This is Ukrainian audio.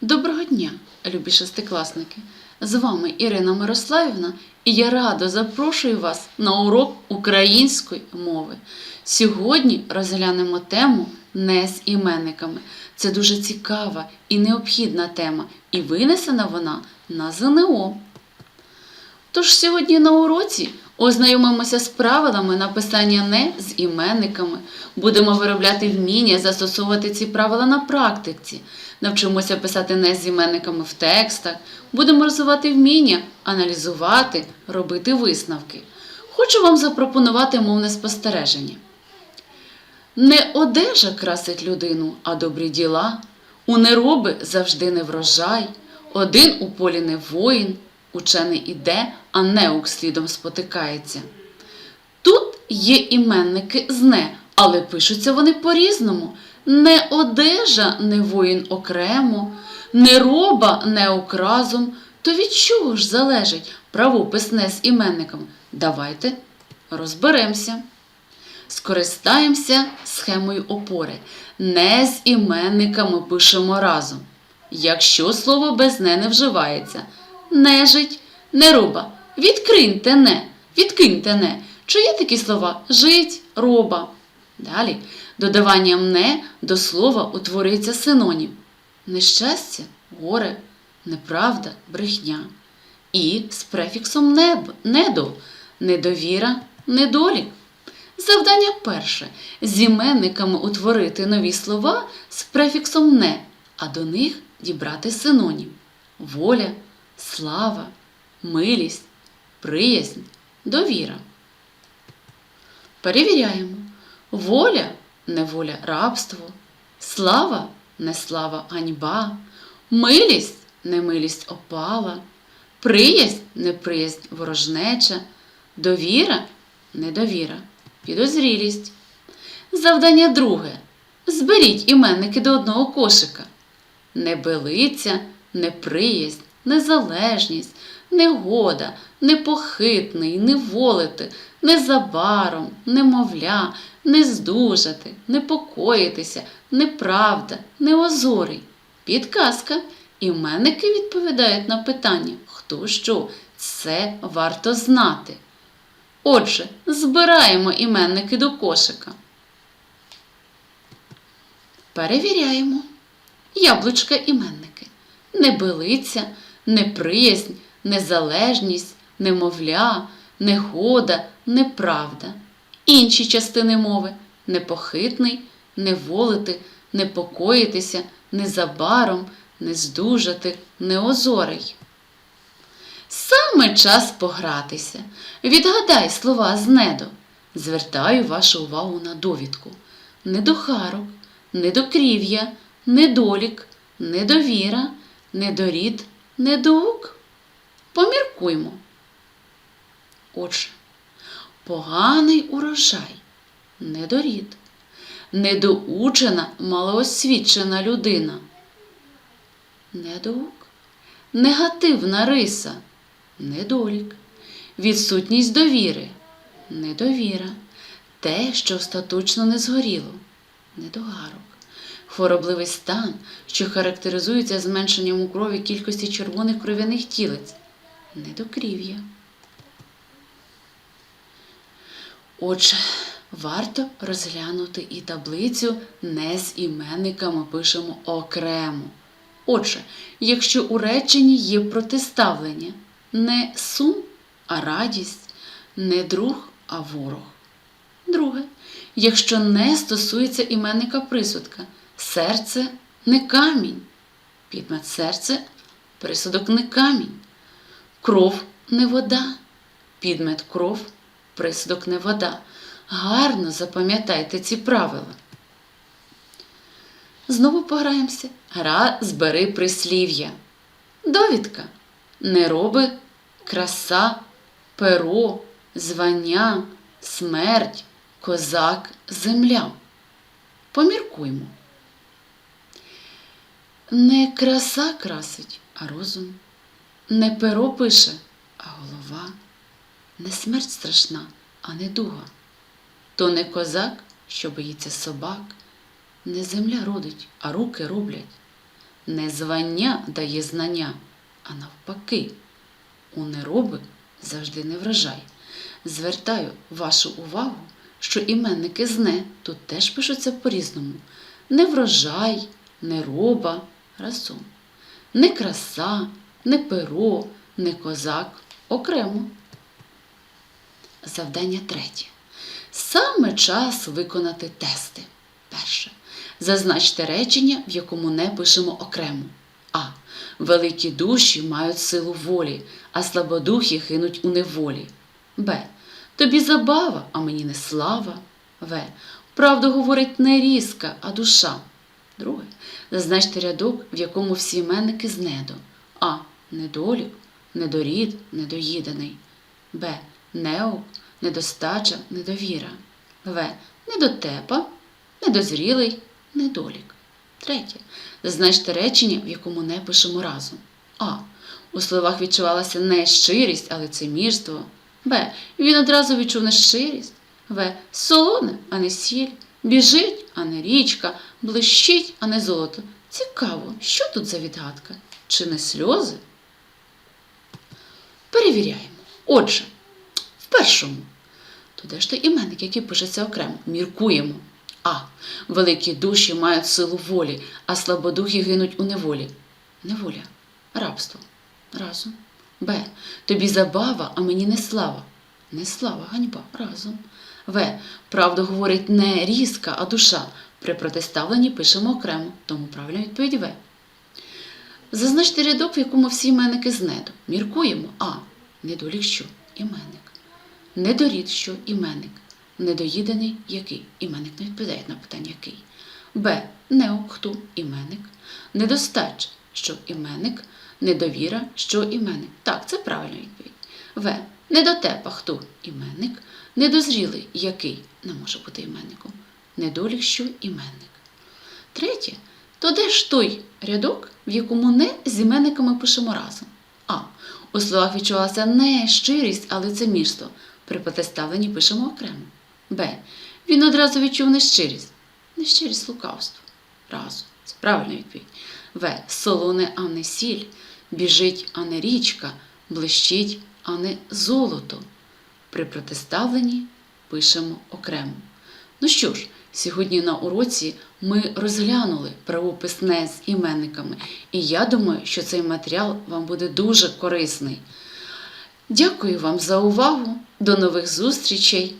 Доброго дня, любі шестикласники! З вами Ірина Мирославівна, і я радо запрошую вас на урок української мови. Сьогодні розглянемо тему не з іменниками. Це дуже цікава і необхідна тема, і винесена вона на ЗНО. Тож сьогодні на уроці ознайомимося з правилами написання не з іменниками. Будемо виробляти вміння застосовувати ці правила на практиці. Навчимося писати не з іменниками в текстах. Будемо розвивати вміння, аналізувати, робити висновки. Хочу вам запропонувати мовне спостереження. Не одежа красить людину, а добрі діла. У нероби завжди не врожай. Один у полі не воїн, учений іде, а неук слідом спотикається. Тут є іменники з не, але пишуться вони по-різному. Не одежа, не воїн окремо, не роба, не окразом. То від чого ж залежить правопис не з іменниками? Давайте розберемося. Скористаємося схемою опори. Не з іменниками пишемо разом. Якщо слово без не не вживається. Нежить, нероба. Відкриньте не, відкиньте не. Чи є такі слова жить, роба? Далі додаванням не до слова утворюється синонім. Нещастя, горе, неправда, брехня. І з префіксом неб, недо, недовіра, недолік. Завдання перше з іменниками утворити нові слова з префіксом не, а до них дібрати синонім воля, слава, милість, приязнь, довіра. Перевіряємо. Воля неволя рабство, слава не слава ганьба, милість немилість опала, приязнь неприязнь ворожнеча, довіра недовіра, підозрілість. Завдання друге. Зберіть іменники до одного кошика. Небелиця, неприязнь, незалежність, негода, непохитний, неволити, незабаром, немовля, не здужати, непокоїтися, неправда, неозорий. Підказка. Іменники відповідають на питання хто що. Це варто знати. Отже, збираємо іменники до кошика. Перевіряємо. Яблучка іменники. Небелиця, неприязнь, незалежність, немовля, негода, неправда. Інші частини мови непохитний, неволити, непокоїтися, незабаром, нездужати, неозорий. Саме час погратися. Відгадай слова з недо. Звертаю вашу увагу на довідку. Недохарок, недокрів'я, недолік, недовіра, недорід, недоук. Поміркуймо. Отже, поганий урожай, недорід, недоучена, малоосвічена людина. Недоук, негативна риса, недолік, відсутність довіри, недовіра, те, що остаточно не згоріло, недогарок, хворобливий стан, що характеризується зменшенням у крові кількості червоних кров'яних тілець, недокрів'я. Отже, варто розглянути і таблицю не з іменниками пишемо окремо. Отже, якщо у реченні є протиставлення не сум, а радість, не друг, а ворог. Друге, якщо не стосується іменника присудка, серце не камінь, підмет серце присудок не камінь, кров не вода, підмет кров, присудок не вода. Гарно запам'ятайте ці правила. Знову пограємося. Гра збери прислів'я. Довідка. Не роби краса, перо, звання, смерть, козак, земля. Поміркуймо. Не краса красить, а розум. Не перо пише, а голова. Не смерть страшна, а не дуга. То не козак, що боїться собак. Не земля родить, а руки роблять. не звання дає знання, а навпаки, у нероби завжди не вражай. Звертаю вашу увагу, що іменники зне тут теж пишуться по-різному. Не врожай, не роба, разом. Не краса, не перо, не козак окремо. Завдання третє. Саме час виконати тести. Перше. Зазначте речення, в якому не пишемо окремо. А. Великі душі мають силу волі, а слабодухі гинуть у неволі. Б. Тобі забава, а мені не слава. В. Правду говорить не різка, а душа. Друге. Зазначте рядок, в якому всі іменники з недо. А. Недолік, недорід, недоїдений. Б. Неук, недостача, недовіра. В. Недотепа, недозрілий, недолік. Третє. Зазначте речення, в якому не пишемо разом. А. У словах відчувалася не щирість, а лицемірство. Б. Він одразу відчув нещирість. В. Солоне, а не сіль. Біжить, а не річка, блищить, а не золото. Цікаво, що тут за відгадка? Чи не сльози? Перевіряємо. Отже, в першому. То де ж той іменник, який пишеться окремо? Міркуємо. А. Великі душі мають силу волі, а слабодухі гинуть у неволі. Неволя. Рабство. Разом. Б. Тобі забава, а мені не слава. Не слава, ганьба. Разом. В. Правду говорить не різка, а душа. При протиставленні пишемо окремо, тому правильна відповідь В. Зазначте рядок, в якому всі іменники з недо. Міркуємо. А. Недолік що? Іменник. Недорід що? Іменник. Недоїдений який? Іменник не відповідає на питання який. Б. Хто? Іменник. Недостач що іменник. Недовіра що іменник. Так, це правильна відповідь. В. Недотепа хто? Іменник. Недозрілий який? Не може бути іменником. Недолік що іменник. Третє. То де ж той рядок, в якому не з іменниками пишемо разом? А. У словах відчувалася не щирість, а лицемірство. При протиставленні пишемо окремо. Б. Він одразу відчув нещирість. Нещирість лукавство. Разом. Це правильна відповідь. В. Солоне, а не сіль. Біжить, а не річка. Блищить, а не золото. При протиставленні пишемо окремо. Ну що ж, сьогодні на уроці ми розглянули правописне з іменниками, і я думаю, що цей матеріал вам буде дуже корисний. Дякую вам за увагу. До нових зустрічей!